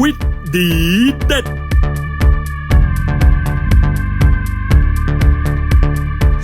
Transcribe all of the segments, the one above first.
วิทย์ดีเด็ด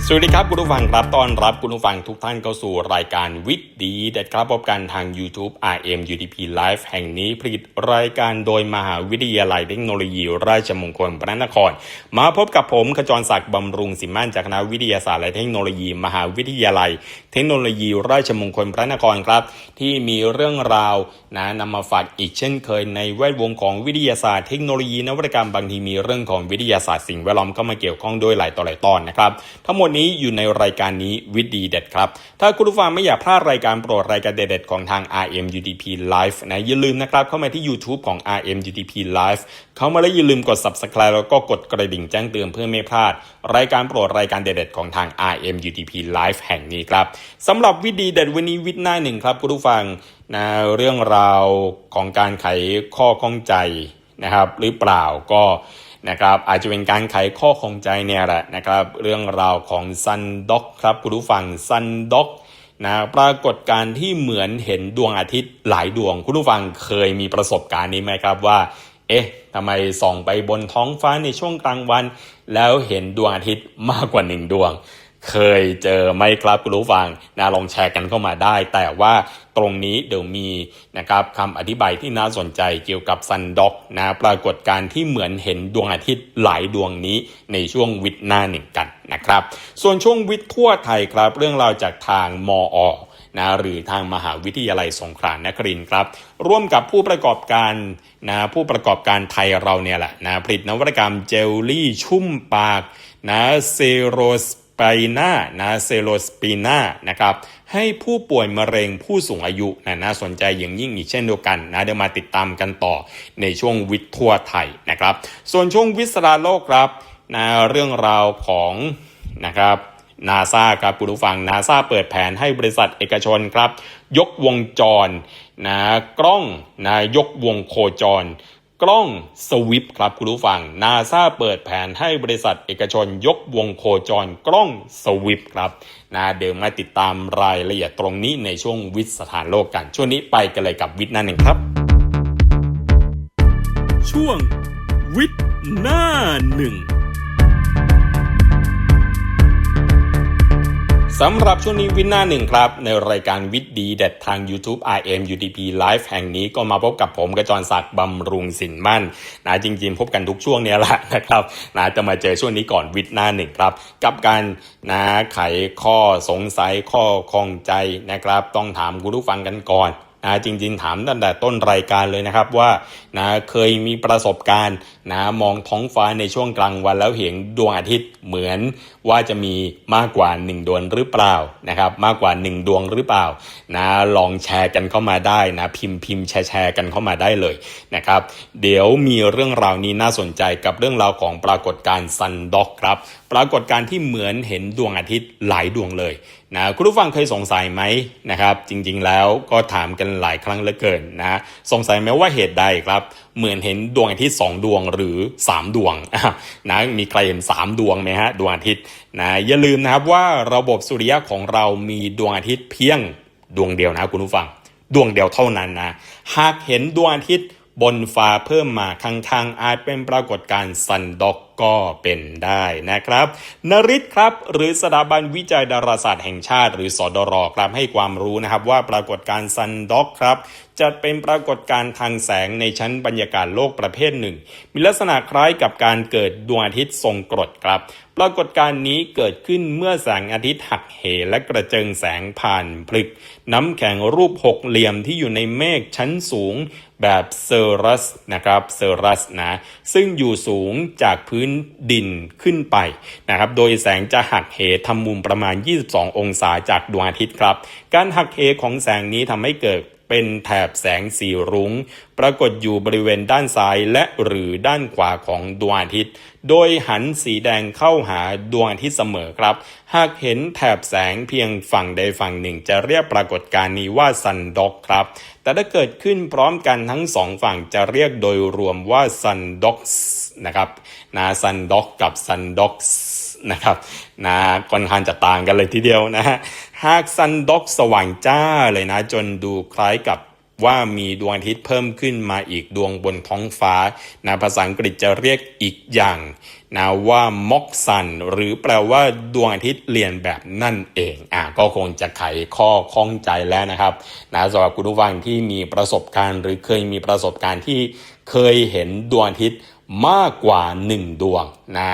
สวัสดีครับคุณผู้ฟังครับต้อนรับคุณผู้ฟังทุกท่านเข้าสู่รายการวิทย์ดีเด็ดครับพบกันทาง YouTube RM UDP Live แห่งนี้ผลิตรายการโดยมหาวิทยาลัยเทคโนโลยี ราชมงคลพระนคร มาพบกับผมขจรศักดิ์บำรุงสิมมั่นจากคณะวิทยาศาสตร์และเทคโนโลยี มหาวิทยาลัย เทคโนโลยีราชมงคลพระนครครับ ที่มีเรื่องราวนะนำมาฝากอีกเช่นเคยในแวดวงของวิทยาศาสตร์เทคโนโลยีนวัตกรรมบางทีมีเรื่องของวิทยาศาสตร์สิ่งแวดล้อมเข้ามาเกี่ยวข้องด้วยหลายต่อหลายตอนนะครับ ทั้งหมดนี้อยู่ในรายการนี้วิดีเด็ดครับ ถ้าคุณผู้ฟังไม่อยากพลาดรายการโปรดรายการเด็ดๆของทาง RM UDP Live นะอย่าลืมนะครับเข้ามาที่ YouTube ของ RM UDP Live เข้ามาแล้วอย่าลืมกด Subscribe แล้วก็กดกระดิ่งแจ้งเตือนเพื่อไม่พลาด รายการโปรดรายการเด็ดๆของทาง RM UDP Live แห่งนี้ครับสำหรับวิดีเด็ดวันนี้วิทย์หน้าหนึ่งครับคุณผู้ฟังนะเรื่องราวของการไขข้อข้องใจนะครับ หรือเปล่าก็นะครับอาจจะเป็นการไขข้อข้องใจเนี่ยแหละนะครับ เรื่องราวของซันด็อกครับคุณผู้ฟังซันด็อกนะปรากฏการที่เหมือนเห็นดวงอาทิตย์หลายดวง คุณผู้ฟังเคยมีประสบการณ์นี้ไหมครับว่า เอ๊ะทำไมส่องไปบนท้องฟ้าในช่วงกลางวัน แล้วเห็นดวงอาทิตย์มากกว่าหนึ่งดวง เคยเจอไหมครับคุณผู้ฟังนะลองแชร์กันเข้ามาได้ แต่ว่าตรงนี้เดี๋ยวมีนะครับคำอธิบายที่น่าสนใจเกี่ยวกับซันด็อกนะปรากฏการที่เหมือนเห็นดวงอาทิตย์หลายดวงนี้ในช่วงวิทย์หน้าหนึ่งกันนะครับ ส่วนช่วงวิทย์ทั่วไทยครับ เรื่องราวจากทางมออนะหรือทางมหาวิทยาลัยสงขลานครินทร์ครับ ร่วมกับผู้ประกอบการนะผู้ประกอบการไทยเราเนี่ยแหละนะผลิตนวัตกรรมเจลลี่ชุ่มปากนะเซโรส ปนานะเซโลสปีนานะครับให้ผู้ป่วยมะเร็งผู้สูงอายุนะน่าสนใจอย่างยิ่งอีกเช่นเดียวกันนะเดี๋ยวมาติดตามกันต่อในช่วงวิทย์ทั่วไทยนะครับ ส่วนช่วงวิสราโลกครับนะเรื่องราวของนะครับนาซาครับคุณผู้ฟังนาซาเปิดแผนให้บริษัทเอกชนครับ ยกวงจรนะกล้องนะยกวงโคจร กล้องสวิปครับคุณผู้ฟังนาซาเปิดแผนให้บริษัทเอกชนยกวงโคจรกล้องสวิปครับนะเดี๋ยวมาติดตามรายละเอียดตรงนี้ในช่วงวิทย์สถานโลกกัน ช่วงนี้ไปกันเลยกับวิทย์นั่นเองครับ ช่วงวิทย์หน้าหนึ่ง สำหรับช่วงนี้วินหน้าหนึ่งครับ ในรายการวิทย์ดีเด็ดทาง YouTube RM UDP Live แห่งนี้ก็มาพบกับผมกระจรศักดิ์บำรุงสินมั่นนะจริงๆ พบกันทุกช่วงเนี้ยแหละนะครับนะจะมาเจอช่วงนี้ก่อนวิทย์หน้าหนึ่งครับ กับการนะไขข้อสงสัยข้อข้องใจนะครับ ต้องถามคุณผู้ฟังกันก่อนนะจริง ๆ ถามตั้งแต่ต้นรายการเลยนะครับว่า นะเคยมีประสบการณ์นะมองท้องฟ้าในช่วงกลางวันแล้วเห็นดวงอาทิตย์เหมือนว่าจะมีมากกว่า 1 ดวงหรือเปล่านะครับมากกว่า 1 ดวงหรือเปล่านะลองแชร์กันเข้ามาได้นะพิมพ์พิมพ์แชร์แชร์กันเข้ามาได้เลยนะครับเดี๋ยวมีเรื่องราวนี้น่าสนใจกับเรื่องราวของปรากฏการณ์ซันด็อกครับปรากฏการณ์ที่เหมือนเห็นดวงอาทิตย์หลายดวงเลยนะคุณผู้ฟังเคยสงสัยไหมนะครับจริงๆแล้วก็ถามกันหลายครั้งเหลือเกินนะสงสัยไหมว่าเหตุใดครับเหมือนเห็นดวงอาทิตย์สองดวงหรือ 3 ดวงนะมีใครเห็น 3 ดวงไหมฮะดวงอาทิตย์นะอย่าลืมนะครับว่าระบบสุริยะของเรามีดวงอาทิตย์เพียงดวงเดียวนะคุณผู้ฟัง ดวงเดียวเท่านั้นนะหากเห็นดวงอาทิตย์บนฟ้าเพิ่มมาข้างๆอาจเป็นปรากฏการณ์ซันด็อกก็เป็นได้นะครับนริศครับ หรือสถาบันวิจัยดาราศาสตร์แห่งชาติ หรือสอดรครับให้ความรู้นะครับว่าปรากฏการณ์ซันด็อกครับจะเป็นปรากฏการณ์ทางแสงในชั้นบรรยากาศโลกประเภทหนึ่ง มีลักษณะคล้ายกับการเกิดดวงอาทิตย์ทรงกรดครับ ปรากฏการณ์นี้เกิดขึ้นเมื่อแสงอาทิตย์หักเหและกระเจิงแสงผ่านพลึก น้ำแข็งรูปหกเหลี่ยมที่อยู่ในเมฆชั้นสูงแบบเซอรัสนะครับเซอร์รัสนะซึ่งอยู่สูงจากพื้นดินขึ้นไปนะครับโดยแสงจะหักเหทำมุมประมาณ 22 องศาจากดวงอาทิตย์ครับ การหักเหของแสงนี้ทำให้เกิด เป็นแถบแสงสีรุง้ง ปรากฏอยู่บริเวณด้านซ้ายและหรือด้านขวาของดวงอาทิตย์ โดยหันสีแดงเข้าหาดวงอาทิตย์เสมอครับ หากเห็นแถบแสงเพียงฝั่งใดฝั่งหนึ่ง จะเรียกปรากฏการณ์นี้ว่าซันด็อกครับ แต่ถ้าเกิดขึ้นพร้อมกันทั้งสองฝั่งจะเรียกโดยรวมว่าซันด็อกนะครับนะซันด็อกกับซันด็อกนะครับนะค่อนข้างจะต่างกันเลยทีเดียวนะฮะ หากซันด็อกสว่างจ้าเลยนะ จนดูคล้ายกับว่ามีดวงอาทิตย์เพิ่มขึ้นมาอีกดวงบนท้องฟ้านะภาษาอังกฤษจะเรียกอีกอย่างนะว่าม็อกซันหรือแปลว่าดวงอาทิตย์เรียนแบบนั่นเองอะก็คงจะไขข้อข้องใจแล้วนะครับนะสำหรับคุณผู้ฟังที่มีประสบการณ์ หรือเคยมีประสบการณ์ที่เคยเห็นดวงอาทิตย์มากกว่าหนึ่งดวงนะ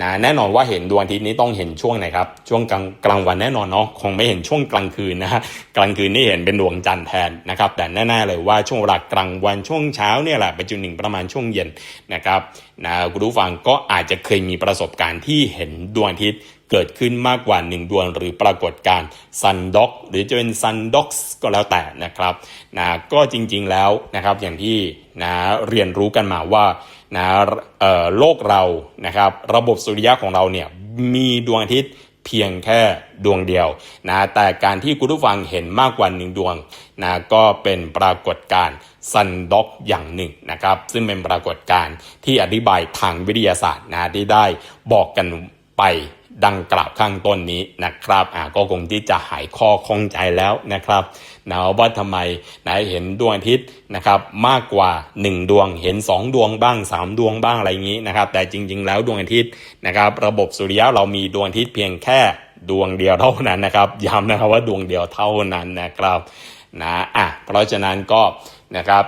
นะแน่นอนว่าเห็นดวงอาทิตย์นี้ต้องเห็นช่วงไหนครับ ช่วงกลางกลางวันแน่นอนเนาะคงไม่เห็นช่วงกลางคืนนะฮะกลางคืนนี่เห็นเป็นดวงจันทร์แทนนะครับ แต่แน่ๆเลยว่าช่วงเวลากลางวันช่วงเช้าเนี่ยแหละไปจนถึงประมาณช่วงเย็นนะครับนะคุณผู้ฟังก็อาจจะเคยมีประสบการณ์ที่เห็นดวงอาทิตย์ เกิดขึ้นมากกว่าหนึ่งดวงหรือปรากฏการ์ซันด็อกหรือจะเป็นซันด็อกก็แล้วแต่นะครับนะก็จริงๆแล้วนะครับอย่างที่นะเรียนรู้กันมาว่านะโลกเรานะครับระบบสุริยะของเราเนี่ยมีดวงอาทิตย์เพียงแค่ดวงเดียวนะแต่การที่คุณผู้ฟังเห็นมากกว่าหนึ่งดวงนะก็เป็นปรากฏการณ์ซันด็อกอย่างหนึ่งนะครับ ซึ่งเป็นปรากฏการณ์ที่อธิบายทางวิทยาศาสตร์นะที่ได้บอกกันไป ดังกล่าวข้างต้นนี้นะครับอ่าก็คงที่จะหายข้อข้องใจแล้วนะครับนะว่าทำไมนะเห็นดวงอาทิตย์นะครับมากกว่า 1 ดวงเห็น 2 ดวงบ้าง 3 ดวงบ้างอะไรอย่างนี้นะครับแต่จริง ๆ แล้วดวงอาทิตย์นะครับระบบสุริยะเรามีดวงอาทิตย์เพียงแค่ดวงเดียวเท่านั้นนะครับย้ำนะครับว่าดวงเดียวเท่านั้นนะครับนะอะเพราะฉะนั้นก็นะครับ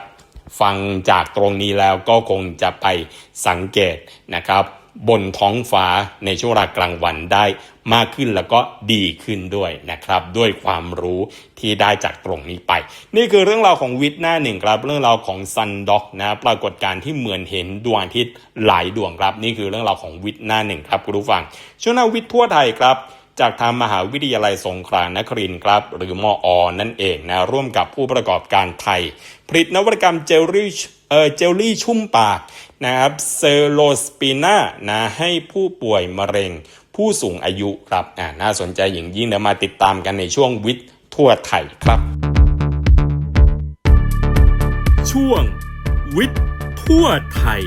ฟังจากตรงนี้แล้วก็คงจะไปสังเกตนะครับ บนท้องฟ้าในช่วงเวลากลางวันได้มากขึ้นแล้วก็ดีขึ้นด้วยนะครับ ด้วยความรู้ที่ได้จากตรงนี้ไป นี่คือเรื่องราวของวิทย์หน้าหนึ่งครับ เรื่องราวของซันด็อกนะปรากฏการณ์ที่เหมือนเห็นดวงอาทิตย์หลายดวงครับ นี่คือเรื่องราวของวิทย์หน้าหนึ่งครับคุณผู้ฟังช่วงหน้าวิทย์ทั่วไทยครับจากทางมหาวิทยาลัยสงขลานครินทร์ครับ หรือมออนั่นเองนะร่วมกับผู้ประกอบการไทย ผลิตนวัตกรรมเจลลี่เออเจลลี่ชุ่มปาก นะครับเซโลสปีนานะให้ผู้ป่วยมะเร็ง ผู้สูงอายุครับอ่าน่าสนใจอย่างยิ่งเดี๋ยวมาติดตามกันในช่วงวิทย์ทั่วไทยครับ ช่วงวิทย์ทั่วไทย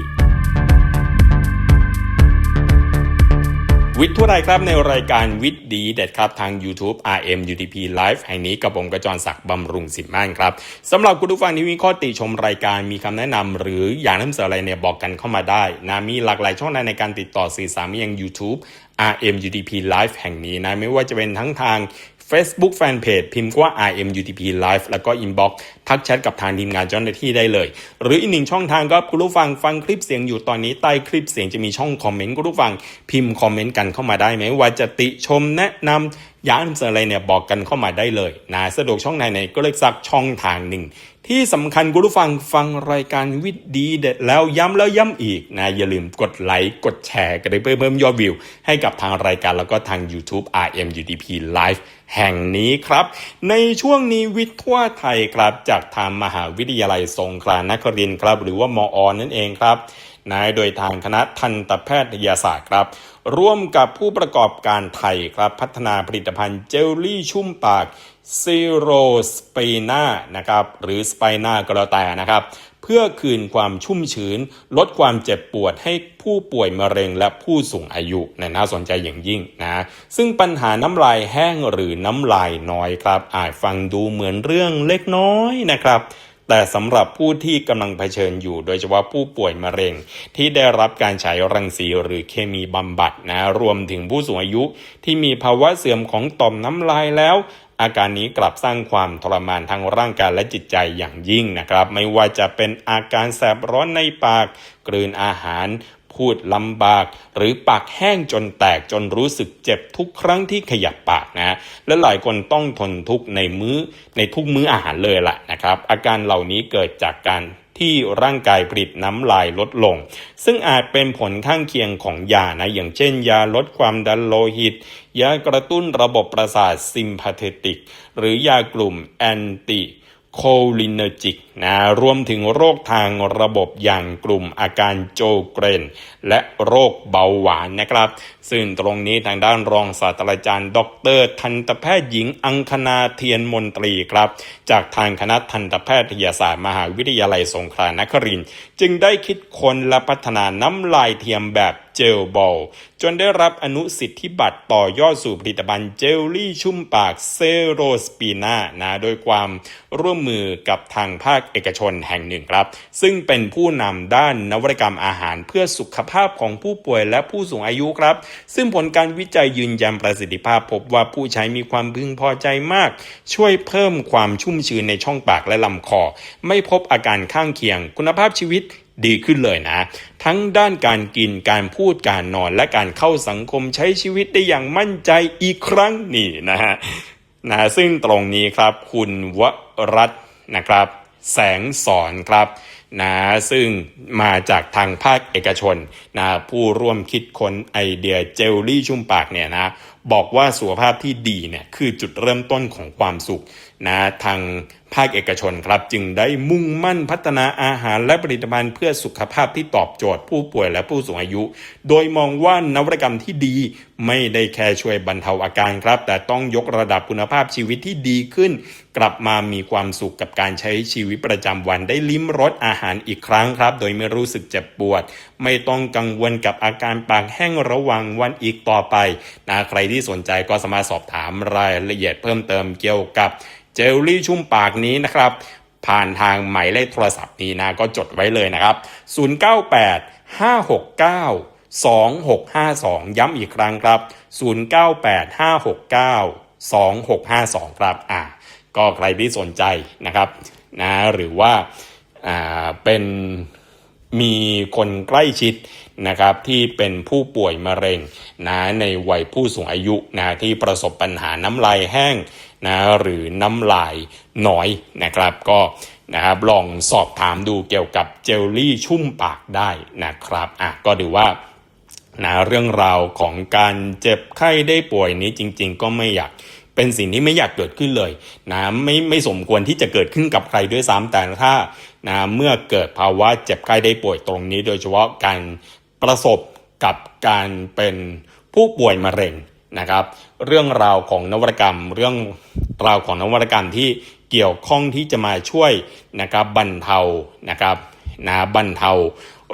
วิทย์ทั่วไทยครับในรายการวิทย์ดีเด็ดครับทาง YouTube RM UTP Live แห่งนี้กับผมกระจรศักดิ์บำรุงสินม่านครับสำหรับคุณผู้ฟังที่มีข้อติชมรายการมีคำแนะนำหรืออยากนำเสนออะไรเนี่ยบอกกันเข้ามาได้นะมีหลากหลายช่องทางในการติดต่อสื่อสารมายัง YouTube RM UTP Live แห่งนี้นะไม่ว่าจะเป็นทั้งทาง Facebook Fanpage พิมพ์ว่า RMUTP Live แล้วก็ Inbox ทักแชทกับทางทีมงานเจ้าหน้าที่ได้เลย หรืออีกหนึ่งช่องทางก็คุณผู้ฟังฟังคลิปเสียงอยู่ตอนนี้ใต้คลิปเสียงจะมีช่องคอมเมนต์คุณผู้ฟังพิมพ์คอมเมนต์กันเข้ามาได้ไหมว่าจะติชมแนะนำอยากนำเสนออะไรเนี่ยบอกกันเข้ามาได้เลยนะสะดวกช่องไหนไหนก็เลือกสักช่องทางหนึ่ง ที่สำคัญคุณผู้ฟังฟังรายการวิทย์ดีเด็ดแล้วย้ำแล้วย้ำอีกนะอย่าลืมกดไลค์กดแชร์กันเพื่อเพิ่มยอดวิว ให้กับทางรายการแล้วก็ทาง YouTube RMUTP Live แห่งนี้ครับ ในช่วงนี้วิทย์ทั่วไทยครับ จากทางมหาวิทยาลัยสงขลานครินทร์ครับ หรือว่ามออนั่นเองครับนายโดยทางคณะทันตแพทยศาสตร์ครับ ร่วมกับผู้ประกอบการไทยครับ พัฒนาผลิตภัณฑ์เจลลี่ชุ่มปาก ซีโรสป i นานะครับหรือสไปนาก็แล้วแต่นะครับ เพื่อคืนความชุ่มชื้น ลดความเจ็บปวดให้ผู้ป่วยมะเร็งและผู้สูงอายุนะน่าสนใจอย่างยิ่งนะซึ่งปัญหาน้ำลายแห้งหรือน้ำลายน้อยครับ อาจฟังดูเหมือนเรื่องเล็กน้อยนะครับแต่สำหรับผู้ที่กำลังเผชิญอยู่ โดยเฉพาะผู้ป่วยมะเร็ง ที่ได้รับการใช้รังสีหรือเคมีบำบัดนะรวมถึงผู้สูงอายุที่มีภาวะเสื่อมของต่อมน้ำลายแล้ว อาการนี้กลับสร้างความทรมานทางร่างกายและจิตใจอย่างยิ่งนะครับ ไม่ว่าจะเป็นอาการแสบร้อนในปาก กลืนอาหาร พูดลำบาก หรือปากแห้งจนแตกจนรู้สึกเจ็บทุกครั้งที่ขยับปากนะ และหลายคนต้องทนทุกในมื้อในทุกมื้ออาหารเลยล่ะนะครับ อาการเหล่านี้เกิดจากการ ที่ร่างกายผลิตน้ำลายลดลง ซึ่งอาจเป็นผลข้างเคียงของยานะอย่างเช่น ยาลดความดันโลหิต ยากระตุ้นระบบประสาทซิมพาเทติก หรือยากลุ่มแอนติ โคลินเนอจิกนะรวมถึงโรคทางระบบอย่างกลุ่มอาการโจเกรน และโรคเบาหวานนะครับ ซึ่งตรงนี้ทางด้านรองศาสตราจารย์ ดร ทันตแพทย์หญิงอังคณาเทียนมนตรีครับ จากทางคณะทันตแพทยศาสตร์มหาวิทยาลัยสงขลานครินจึงได้คิดค้นและพัฒนาน้ำลายเทียมแบบเจลบอลจนได้รับอนุสิทธิบัตรต่อยอดสู่ผลิตภัณฑ์เจลลี่ชุ่มปากเซโรสปีนานะโดยความร่วมมือกับทางภาคเอกชนแห่งหนึ่งครับ ซึ่งเป็นผู้นำด้านนวัตกรรมอาหารเพื่อสุขภาพของผู้ป่วยและผู้สูงอายุครับ ซึ่งผลการวิจัยยืนยันประสิทธิภาพพบว่าผู้ใช้มีความพึงพอใจมาก ช่วยเพิ่มความชุ่มชื้นในช่องปากและลำคอ ไม่พบอาการข้างเคียง คุณภาพชีวิตดีขึ้นเลยนะ ทั้งด้านการกินการพูดการนอนและการเข้าสังคมใช้ชีวิตได้อย่างมั่นใจอีกครั้งนี่นะฮะ นะซึ่งตรงนี้ครับคุณวรัตน์นะครับ แสงสอนครับนะซึ่งมาจากทางภาคเอกชนนะผู้ร่วมคิดค้นไอเดียเจลลี่ชุ่มปากเนี่ยนะบอกว่าสุขภาพที่ดีเนี่ยคือจุดเริ่มต้นของความสุขนะทางภาคเอกชนครับจึงได้มุ่งมั่นพัฒนาอาหารและผลิตภัณฑ์เพื่อสุขภาพที่ตอบโจทย์ผู้ป่วยและผู้สูงอายุ โดยมองว่านวัตกรรมที่ดี ไม่ได้แค่ช่วยบรรเทาอาการครับ แต่ต้องยกระดับคุณภาพชีวิตที่ดีขึ้น กลับมามีความสุขกับการใช้ชีวิตประจำวันได้ลิ้มรสอาหารอีกครั้งครับ โดยไม่รู้สึกเจ็บปวด ไม่ต้องกังวลกับอาการปากแห้งระหว่างวันอีกต่อไปนะใครที่สนใจก็สามารถสอบถามรายละเอียดเพิ่มเติมเกี่ยวกับเจลลี่ชุ่มปากนี้นะครับ ผ่านทางหมายเลขโทรศัพท์นี้นะก็จดไว้เลยนะครับ 098 569 2652 ย้ำอีกครั้งครับ 098 569 2652 ครับ อ่า ก็ใครที่สนใจนะครับ นะ หรือว่า อ่า เป็น มีคนใกล้ชิดนะครับที่เป็นผู้ป่วยมะเร็งนะในวัยผู้สูงอายุนะที่ประสบปัญหาน้ำลายแห้งนะหรือน้ำลายน้อยนะครับก็นะครับลองสอบถามดูเกี่ยวกับเจลลี่ชุ่มปากได้นะครับอะก็ดูว่านะเรื่องราวของการเจ็บไข้ได้ป่วยนี้จริง ๆ ก็ไม่อยาก เป็นสิ่งที่ไม่อยากเกิดขึ้นเลยนะไม่ไม่สมควรที่จะเกิดขึ้นกับใครด้วยซ้ำแต่ถ้านะเมื่อเกิดภาวะเจ็บไข้ได้ป่วยตรงนี้ โดยเฉพาะการประสบกับการเป็นผู้ป่วยมะเร็งนะครับ เรื่องราวของนวัตกรรม เรื่องราวของนวัตกรรมที่เกี่ยวข้องที่จะมาช่วยนะครับบรรเทานะครับ นะบรรเทา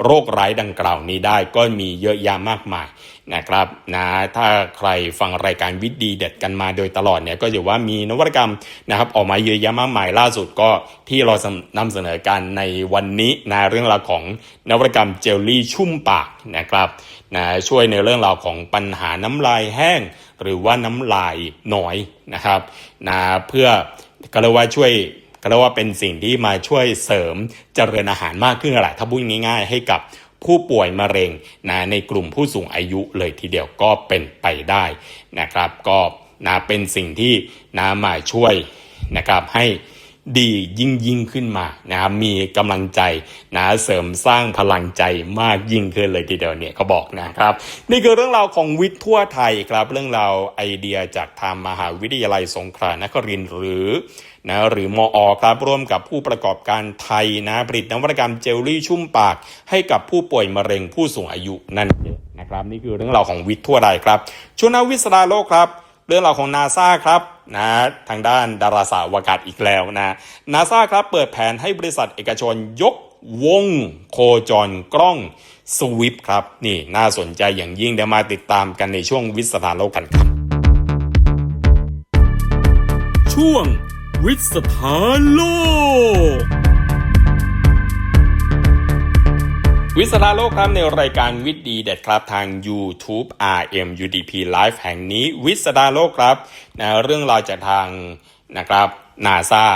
โรคร้ายดังกล่าวนี้ได้ก็มีเยอะแยะมากมายนะครับนะถ้าใครฟังรายการวิดีเด็ดกันมาโดยตลอดเนี่ยก็จะว่ามีนวัตกรรมนะครับออกมาเยอะแยะมากมายล่าสุดก็ที่เรานำเสนอกันในวันนี้นะเรื่องราวของนวัตกรรมเจลลี่ชุ่มปากนะครับนะช่วยในเรื่องราวของปัญหาน้ำลายแห้ง หรือว่าน้ำลายน้อยนะครับนะเพื่อก็เรียกว่าช่วย ก็เรียกว่าเป็นสิ่งที่มาช่วยเสริมเจริญอาหารมากขึ้นแหละถ้าพูดง่ายๆ ให้กับผู้ป่วยมะเร็งนะในกลุ่มผู้สูงอายุเลยทีเดียวก็เป็นไปได้นะครับ ก็นะเป็นสิ่งที่นะมาช่วยนะครับให้ ดียิ่งยิ่งขึ้นมานะครับมีกำลังใจนะเสริมสร้างพลังใจมากยิ่งขึ้นเลยทีเดียวเนี่ยเขาบอกนะครับ นี่คือเรื่องราวของวิทย์ทั่วไทยครับเรื่องราวไอเดียจากทางมหาวิทยาลัยสงขลานครินทร์หรือนะหรือมออครับร่วมกับผู้ประกอบการไทยนะผลิตนวัตกรรมเจลลี่ชุ่มปาก ให้กับผู้ป่วยมะเร็งผู้สูงอายุนั่นเองนะครับนี่คือเรื่องราวของวิทย์ทั่วไทยครับช่วงนาวิสราโลกครับ เรื่องราวของนาซาครับ นะทางด้านดาราศาสตร์อวกาศอีกแล้วนะนาซาครับเปิดแผนให้บริษัทเอกชนยกวงโคจรกล้องสวิปครับ นี่น่าสนใจอย่างยิ่งเดี๋ยวมาติดตามกันในช่วงวิสถานโลกกันครับ ช่วงวิสถานโลก วิสราโลกครับในรายการวิดีเด็ดครับทาง YouTube RM UDP Live แห่งนี้วิสราโลกครับนะเรื่องราวจากทางนะครับนาซา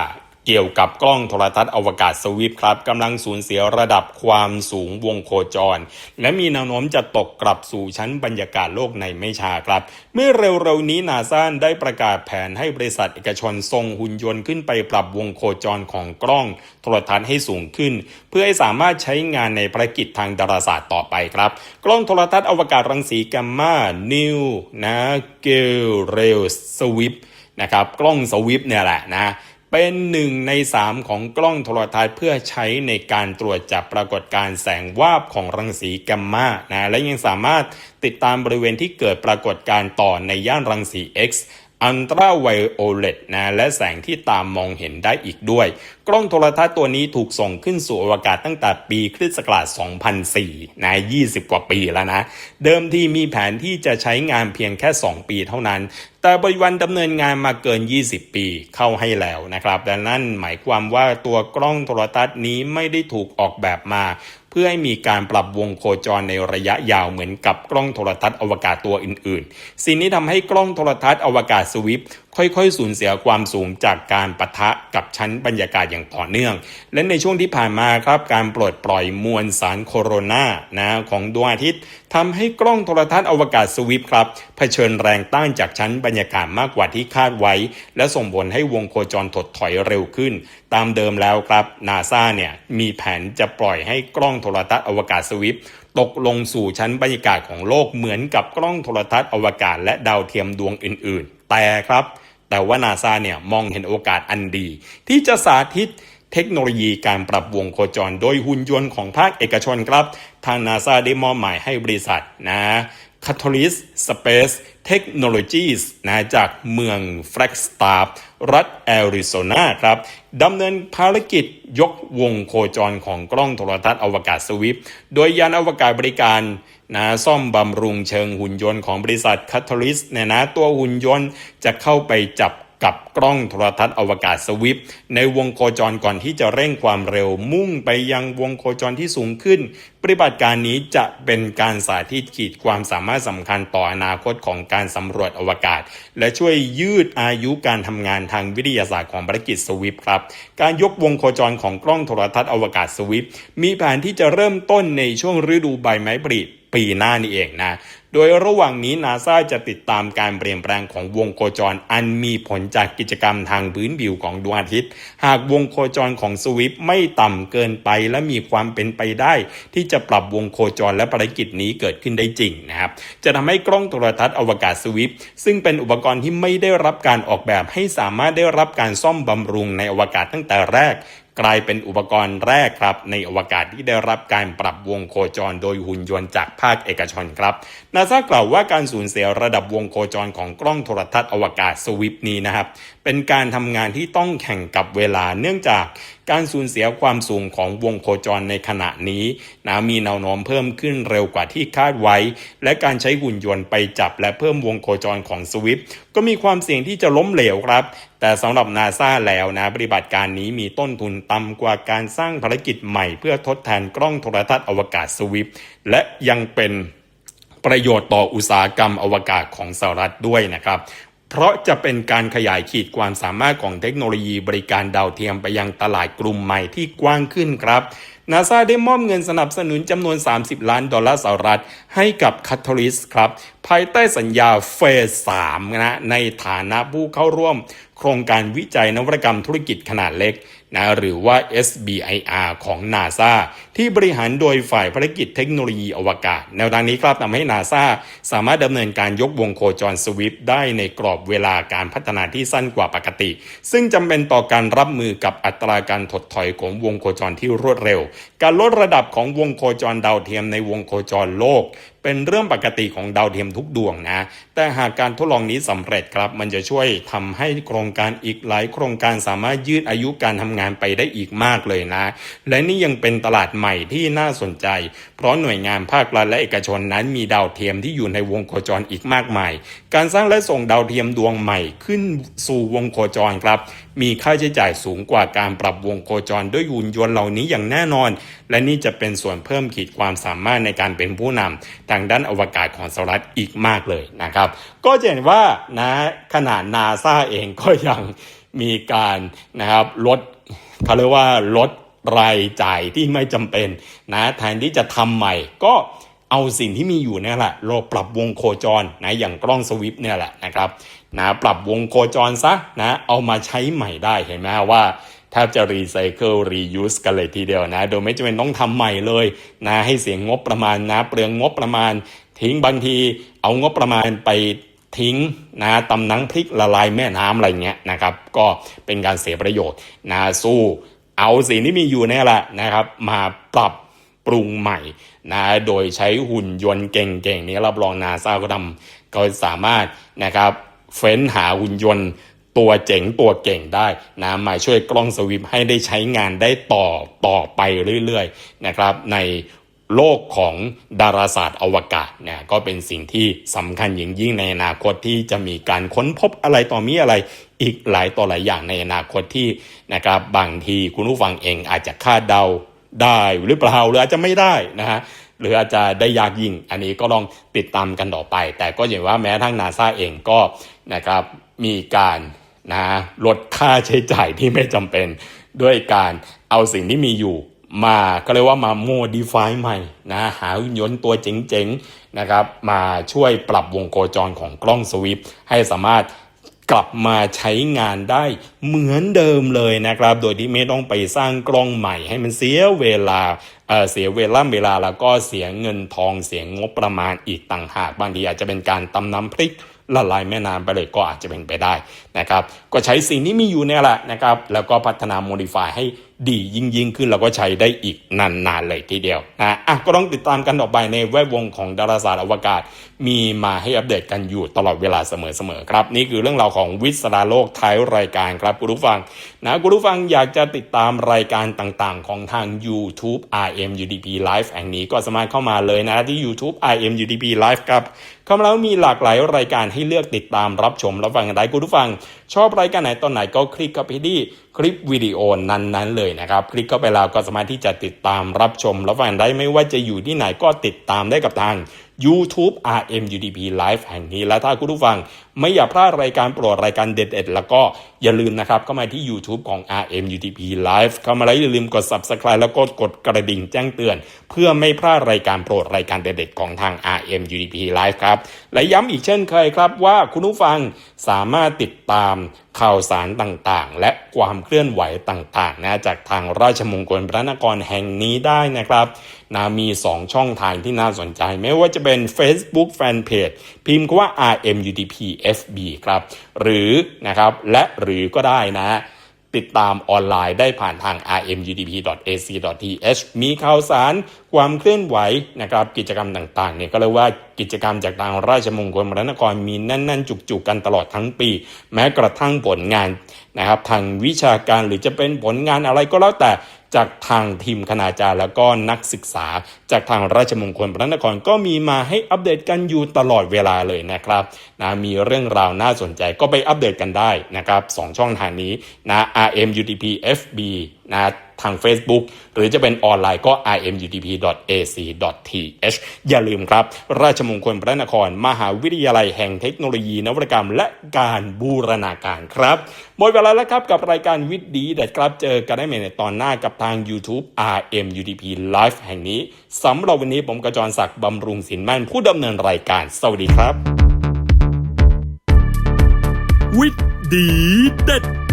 เกี่ยวกับกล้องโทรทัศน์อวกาศสวิปครับกำลังสูญเสียระดับความสูงวงโคจร และมีแนวโน้มจะตกกลับสู่ชั้นบรรยากาศโลกในไม่ช้าครับ เมื่อเร็วๆนี้นาซาได้ประกาศแผนให้บริษัทเอกชนส่งหุ่นยนต์ขึ้นไปปรับวงโคจรของกล้องโทรทัศน์ให้สูงขึ้น เพื่อให้สามารถใช้งานในภารกิจทางดาราศาสตร์ต่อไปครับ กล้องโทรทัศน์อวกาศรังสีแกัมมานิวนะเกลเรลสวิปนะครับกล้องสวิปเนี่ยแหละนะ เป็นหนึ่งในสามของกล้องโทรทัศน์เพื่อใช้ในการตรวจจับปรากฏการแสงวาบของรังสีแกัมมานะและยังสามารถติดตามบริเวณที่เกิดปรากฏการต่อในย่านรังสี X อันตราไวโอเลตนะและแสงที่ตามมองเห็นได้อีกด้วย กล้องโทรทัศน์ตัวนี้ถูกส่งขึ้นสู่อวกาศตั้งแต่ปีคริสต์ศักราช 2004 นะ 20 กว่าปีแล้วนะ เดิมที่มีแผนที่จะใช้งานเพียงแค่ 2 ปีเท่านั้น แต่บริวันดำเนินงานมาเกิน 20 ปีเข้าให้แล้วนะครับ ดังนั้นหมายความว่าตัวกล้องโทรทัศน์นี้ไม่ได้ถูกออกแบบมา เพื่อให้มีการปรับวงโคจรในระยะยาวเหมือนกับกล้องโทรทัศน์อวกาศตัวอื่นๆ สิ่งนี้ทำให้กล้องโทรทัศน์อวกาศสวิฟค่อยๆ สูญเสียความสูงจากการปะทะกับชั้นบรรยากาศอย่างต่อเนื่อง และในช่วงที่ผ่านมาครับการปลดปล่อยมวลสารโคโรนานะของดวงอาทิตย์ทำให้กล้องโทรทัศน์อวกาศสวิฟครับเผชิญแรงต้านจากชั้นบรรยากาศมากกว่าที่คาดไว้ และส่งผลให้วงโคจรถดถอยเร็วขึ้น ตามเดิมแล้วครับนาซาเนี่ยมีแผนจะปล่อยให้กล้องโทรทัศน์อวกาศสวิฟตกลงสู่ชั้นบรรยากาศของโลกเหมือนกับกล้องโทรทัศน์อวกาศและดาวเทียมดวงอื่น ๆ แต่ครับ แต่ว่านาซาเนี่ยมองเห็นโอกาสอันดี ที่จะสาธิตเทคโนโลยีการปรับวงโคจรโดยหุ่นยนต์ของภาคเอกชนครับ ทางนาซาได้มอบหมายให้บริษัทนะ Catalyst Space Technologies นะจากเมือง Flagstaff รัฐแอริโซนาครับดำเนินภารกิจยกวงโคจรของกล้องโทรทัศน์อวกาศสวิฟโดยยานอวกาศบริการนะซ่อมบำรุงเชิงหุ่นยนต์ของบริษัท Catalyst เนี่ยนะตัวหุ่นยนต์จะเข้าไปจับ กับกล้องโทรทัศน์อวกาศสวิฟในวงโคจรก่อนที่จะเร่งความเร็วมุ่งไปยังวงโคจรที่สูงขึ้น ปฏิบัติการนี้จะเป็นการสาธิตขีดความสามารถสำคัญต่ออนาคตของการสำรวจอวกาศ และช่วยยืดอายุการทำงานทางวิทยาศาสตร์ของภารกิจสวิฟครับ การยกวงโคจรของกล้องโทรทัศน์อวกาศสวิฟมีแผนที่จะเริ่มต้นในช่วงฤดูใบไม้ผลิ ปีหน้านี่เองนะ โดยระหว่างนี้นาซาจะติดตามการเปลี่ยนแปลงของวงโคจรอันมีผลจากกิจกรรมทางพื้นผิวของดวงอาทิตย์ หากวงโคจรของสวิฟไม่ต่ำเกินไปและมีความเป็นไปได้ ที่จะปรับวงโคจรและภารกิจนี้เกิดขึ้นได้จริงนะครับ จะทำให้กล้องโทรทัศน์อวกาศสวิฟซึ่งเป็นอุปกรณ์ที่ไม่ได้รับการออกแบบให้สามารถได้รับการซ่อมบำรุงในอวกาศตั้งแต่แรก กลายเป็นอุปกรณ์แรกครับในอวกาศที่ได้รับการปรับวงโคจรโดยหุ่นยนต์จากภาคเอกชนครับนาซากล่าวว่าการสูญเสียระดับวงโคจรของกล้องโทรทัศน์อวกาศสวิปนี้นะครับเป็นการทำงานที่ต้องแข่งกับเวลาเนื่องจาก การสูญเสียความสูงของวงโคจรในขณะนี้นะมีแนวโน้มเพิ่มขึ้นเร็วกว่าที่คาดไว้ และการใช้หุ่นยนต์ไปจับและเพิ่มวงโคจรของสวิฟก็มีความเสี่ยงที่จะล้มเหลวครับ แต่สำหรับนาซาแล้วนะปฏิบัติการนี้มีต้นทุนต่ำกว่าการสร้างภารกิจใหม่เพื่อทดแทนกล้องโทรทัศน์อวกาศสวิฟและยังเป็นประโยชน์ต่ออุตสาหกรรมอวกาศของสหรัฐด้วยนะครับ เพราะจะเป็นการขยายขีดความสามารถของเทคโนโลยีบริการดาวเทียมไปยังตลาดกลุ่มใหม่ที่กว้างขึ้นครับนาซาได้มอบเงินสนับสนุนจำนวน 30 ล้านดอลลาร์สหรัฐ ให้กับคัตทลิสครับ ภายใต้สัญญาเฟส3นะในฐานะผู้เข้าร่วม โครงการวิจัยนวัตกรรมธุรกิจขนาดเล็ก นะหรือว่า SBIR ของ NASA ที่บริหารโดยฝ่ายภารกิจเทคโนโลยีอวกาศ แนวทางนี้ครับทำให้ NASA สามารถดำเนินการยกวงโคจรสวิฟได้ในกรอบเวลาการพัฒนาที่สั้นกว่าปกติ ซึ่งจำเป็นต่อการรับมือกับอัตราการถดถอยของวงโคจรที่รวดเร็ว การลดระดับของวงโคจรดาวเทียมในวงโคจรโลกเป็นเรื่องปกติของดาวเทียมทุกดวงนะ แต่หากการทดลองนี้สำเร็จครับ มันจะช่วยทำให้โครงการอีกหลายโครงการสามารถยืดอายุการทำงานไปได้อีกมากเลยนะ และนี่ยังเป็นตลาดใหม่ที่น่าสนใจ เพราะหน่วยงานภาครัฐและเอกชนนั้นมีดาวเทียมที่อยู่ในวงโคจรอีกมากมาย การสร้างและส่งดาวเทียมดวงใหม่ขึ้นสู่วงโคจรครับ มีค่าใช้จ่ายสูงกว่าการปรับวงโคจรด้วยหุ่นยนต์เหล่านี้อย่างแน่นอน และนี่จะเป็นส่วนเพิ่มขีดความสามารถในการเป็นผู้นำทางด้านอวกาศของสหรัฐอีกมากเลยนะครับ ก็จะเห็นว่านะขนาดนาซาเองก็ยังมีการนะครับลดเขาเรียกว่าลดรายจ่ายที่ไม่จำเป็นนะแทนที่จะทำใหม่ก็เอาสิ่งที่มีอยู่เนี่ยแหละเราปรับวงโคจรนะอย่างกล้องสวิฟเนี่ยแหละนะครับ นะปรับวงโคจรซะนะเอามาใช้ใหม่ได้เห็นไหมว่าแทบจะรีไซเคิลรียูสกันเลยทีเดียวนะ โดยไม่จำเป็นต้องทำใหม่เลยนะให้เสียงงบประมาณนะเปลืองงบประมาณ ทิ้งบางทีเอางบประมาณไปทิ้งนะตำหนังพริกละลายแม่น้ำอะไรเงี้ยนะครับ ก็เป็นการเสียประโยชน์นะสู้เอาสิ่งที่มีอยู่นี่แหละนะครับ มาปรับปรุงใหม่นะโดยใช้หุ่นยนต์เก่งๆนี้รับรองนาซาก็ทำก็สามารถนะครับ เฟ้นหาหุ่นยนต์ ตัวเจ๋งตัวเก่งได้นะมาช่วยกล้องสวิปให้ได้ใช้งานได้ต่อต่อไปเรื่อยๆนะครับในโลกของดาราศาสตร์อวกาศเนี่ยก็เป็นสิ่งที่สำคัญอย่างยิ่งในอนาคตที่จะมีการค้นพบอะไรต่อมีอะไรอีกหลายต่อหลายอย่างในอนาคตที่นะครับบางทีคุณผู้ฟังเองอาจจะคาดเดาได้หรือเปล่าหรืออาจจะไม่ได้นะฮะหรืออาจจะได้ยากยิ่ง อันนี้ก็ลองติดตามกันต่อไป แต่ก็เห็นว่าแม้ทั้งนาซาเองก็ นะครับมีการนะลดค่าใช้จ่ายที่ไม่จำเป็น ด้วยการเอาสิ่งที่มีอยู่มาก็เรียกว่ามาโมดิฟายใหม่นะหาหุ่นยนต์ตัวเจ๋งๆนะครับมาช่วยปรับวงโคจรของกล้องสวิปให้สามารถกลับมาใช้งานได้เหมือนเดิมเลยนะครับ โดยที่ไม่ต้องไปสร้างกล้องใหม่ให้มันเสียเวลาเเสียเวลาเวลาแล้วก็เสียเงินทองเสียงบประมาณอีกต่างหาก บางทีอาจจะเป็นการตำน้ำพริก ละลายแม่น้ำไปเลยก็อาจจะเป็นไปได้ นะครับก็ใช้สิ่งที่มีอยู่เนี่ยแหละนะครับแล้วก็พัฒนาโมดิฟายให้ดียิ่งยิ่งขึ้น แล้วก็ใช้ได้อีกนานๆเลยทีเดียวนะอะก็ต้องติดตามกันต่อไปในแวดวงของดาราศาสตร์อวกาศ มีมาให้อัปเดตกันอยู่ตลอดเวลาเสมอๆครับ นี่คือเรื่องราวของวิสราโลกท้ายรายการครับคุณผู้ฟังนะคุณผู้ฟังอยากจะติดตามรายการต่างๆ ของทาง YouTube RMUDP Live แห่งนี้ก็สามารถเข้ามาเลยนะที่ YouTube RMUDP Live ครับเข้ามาแล้วมีหลากหลายรายการให้เลือกติดตามรับชมรับฟังกันได้คุณผู้ฟังชอบรายการไหนตอนไหนก็คลิกเข้าไปที่คลิปวิดีโอนั้นๆเลยนะครับ คลิกเข้าไปแล้วก็สามารถที่จะติดตามรับชมรับฟังได้ไม่ว่าจะอยู่ที่ไหนก็ติดตามได้กับทาง YouTube RMUDP Live แห่งนี้และถ้าคุณผู้ฟัง ไม่อยากพลาดรายการโปรดรายการเด็ดๆแล้วก็อย่าลืมนะครับเข้ามาที่ YouTube ของ RMUDP Live เข้ามาแล้วอย่าลืมกด Subscribe แล้วก็กดกระดิ่งแจ้งเตือน เพื่อไม่พลาดรายการโปรดรายการเด็ดๆของทาง RMUDP Live ครับและย้ำอีกเช่นเคยครับว่าคุณผู้ฟังสามารถติดตามข่าวสารต่างๆ และความเคลื่อนไหวต่างๆนะจากทางราชมงคลพระนครแห่งนี้ได้นะครับนะมี 2 ช่องทางที่น่าสนใจ ไม่ว่าจะเป็น Facebook Fanpage พิมพ์คว่า RMUDP FB ครับ หรือนะครับและหรือก็ได้นะติดตามออนไลน์ได้ผ่านทาง rmudp.ac.th มีข่าวสารความเคลื่อนไหวนะครับกิจกรรมต่างๆเนี่ยก็เรียกว่ากิจกรรมจากทางราชมงคลพระนครมีแน่น ๆ จุกๆกันตลอดทั้งปี แม้กระทั่งผลงานนะครับทางวิชาการหรือจะเป็นผลงานอะไรก็แล้วแต่ จากทางทีมคณาจารย์แล้วก็นักศึกษา จากทางราชมงคลพระนครก็มีมาให้อัปเดตกันอยู่ตลอดเวลาเลยนะครับนะมีเรื่องราวน่าสนใจก็ไปอัปเดตกันได้นะครับสองช่องทางนี้นะ RMUTP FB นะ ทาง Facebook หรือจะเป็นออนไลน์ก็ rmudp.ac.th อย่าลืมครับ ราชมงคลพระนคร มหาวิทยาลัยแห่งเทคโนโลยี นวัตกรรม และการบูรณาการครับ หมดเวลาแล้วครับกับรายการวิทย์ดีเด็ดครับเจอกันได้ใหม่ในตอนหน้ากับทาง YouTube RMUDP Live แห่งนี้สำหรับวันนี้ผมกระจรศักดิ์บำรุงสินมั่นผู้ดำเนินรายการ สวัสดีครับ วิทย์ดีเด็ด